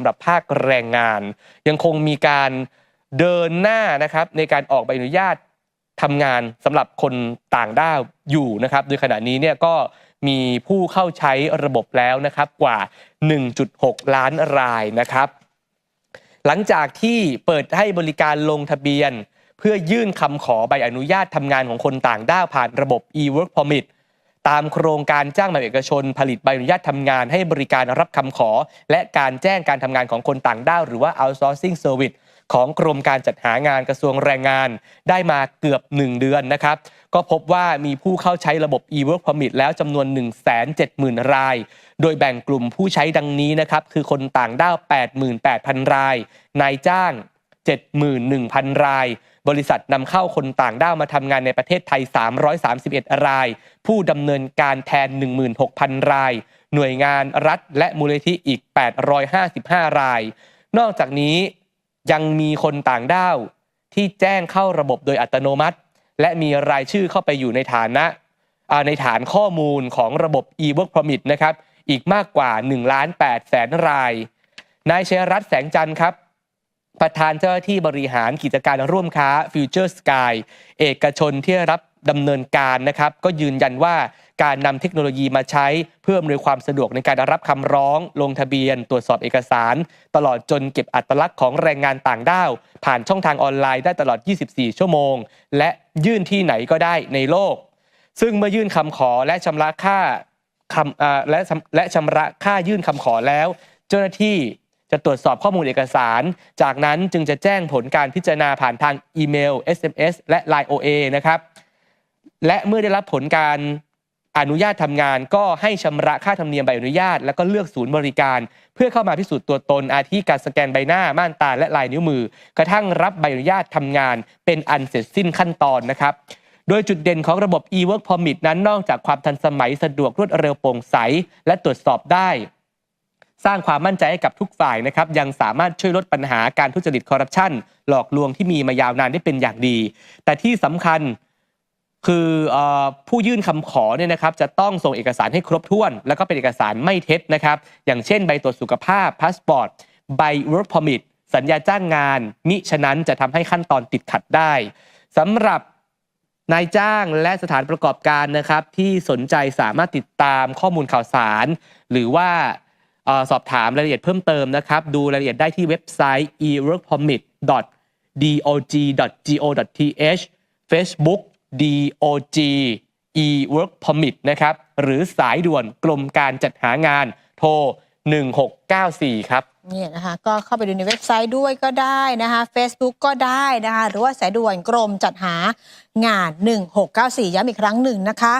ำหรับภาคแรงงาน ยังคงมีการเดินหน้านะครับในการออกใบอนุญาตทำงานสำหรับคนต่างด้าวอยู่นะครับ โดยขณะนี้เนี่ยก็มีผู้เข้าใช้ระบบแล้วนะครับกว่า 1.6 ล้านรายนะครับ หลังจากที่เปิดให้บริการลงทะเบียน เพื่อยื่นคำขอใบอนุญาตทำงานของคนต่างด้าวผ่านระบบ e-work permit ตามโครงการจ้างแบบเอกชน ผลิตใบอนุญาตทำงานให้บริการรับคำขอ และการแจ้งการทำงานของคนต่างด้าวหรือว่า outsourcing service ของกรมการจัดหางานกระทรวงแรงงาน ได้มาเกือบ 1 เดือนนะครับ ก็พบว่ามีผู้เข้าใช้ระบบ e-work permit แล้วจำนวน 170,000 ราย โดยแบ่งกลุ่มผู้ใช้ดังนี้นะครับ คือคนต่างด้าว 88,000 ราย นายจ้าง 71,000 ราย บริษัทนำเข้าคนต่างด้าวมาทำงานในประเทศไทย 331 ราย ผู้ดำเนินการแทน 16,000 ราย หน่วยงานรัฐและมูลนิธิอีก 855 ราย นอกจากนี้ยังมีคนต่างด้าวที่แจ้งเข้าระบบโดยอัตโนมัติ และมีรายชื่อเข้าไปอยู่ในฐานะในฐานข้อมูลของระบบ e-work permit นะครับ อีกมากกว่า1ล้าน8แสนราย นายเชยรัตน์แสงจันทร์ครับ ประธานเจ้าหน้าที่บริหารกิจการร่วมค้า Future Sky เอกชนที่รับดำเนินการนะครับ ก็ยืนยันว่าการนำเทคโนโลยีมาใช้เพื่ออำนวยความสะดวกในการรับคำร้อง ลงทะเบียน ตรวจสอบเอกสาร ตลอดจนเก็บอัตลักษณ์ของแรงงานต่างด้าว ผ่านช่องทางออนไลน์ได้ตลอด 24 ชั่วโมง และยื่นที่ไหนก็ได้ในโลก ซึ่งเมื่อยื่นคำขอและชำระค่าคำและและชำระค่ายื่นคำขอแล้ว เจ้าหน้าที่ จะตรวจสอบข้อมูลเอกสาร จากนั้นจึงจะแจ้งผลการพิจารณาผ่านทางอีเมล SMS และ Line OA นะครับ และเมื่อได้รับผลการอนุญาตทำงานก็ให้ชำระค่าธรรมเนียมใบอนุญาต แล้วก็เลือกศูนย์บริการ เพื่อเข้ามาพิสูจน์ตัวตนอาทิการสแกนใบหน้าม่านตาและลายนิ้วมือ กระทั่งรับใบอนุญาตทำงาน เป็นอันเสร็จสิ้นขั้นตอนนะครับ โดยจุดเด่นของระบบ e-work permit นั้นนอกจากความทันสมัยสะดวกรวดเร็วโปร่งใส และตรวจสอบได้ สร้างความมั่นใจให้กับทุกฝ่ายนะครับยังสามารถช่วยลดปัญหาการทุจริตคอร์รัปชันหลอกลวงที่มีมายาวนานได้เป็นอย่างดี แต่ที่สำคัญคืออผู้ยื่นคำขอเนี่ยนะครับจะต้องส่งเอกสารให้ครบถ้วน แล้วก็เป็นเอกสารไม่เท็จนะครับ อย่างเช่นใบตรวจสุขภาพพาสปอร์ตใบ work permit สัญญาจ้างงาน มิฉะนั้นจะทำให้ขั้นตอนติดขัดได้สำหรับนายจ้างและสถานประกอบการนะครับ ที่สนใจสามารถติดตามข้อมูลข่าวสาร หรือว่า สอบถามรายละเอียดเพิ่มเติมนะครับ ดูรายละเอียดได้ที่เว็บไซต์ e-workpermit.dog.go.th Facebook DOG e-work permit นะครับ หรือสายด่วนกรมการจัดหางานโทร 1694 ครับเนี่ยนะคะก็เข้าไปดูในเว็บไซต์ด้วยก็ได้นะคะ Facebook ก็ได้นะคะ หรือว่าสายด่วนกรมจัดหางาน 1694 ย้ำอีกครั้งหนึ่งนะคะ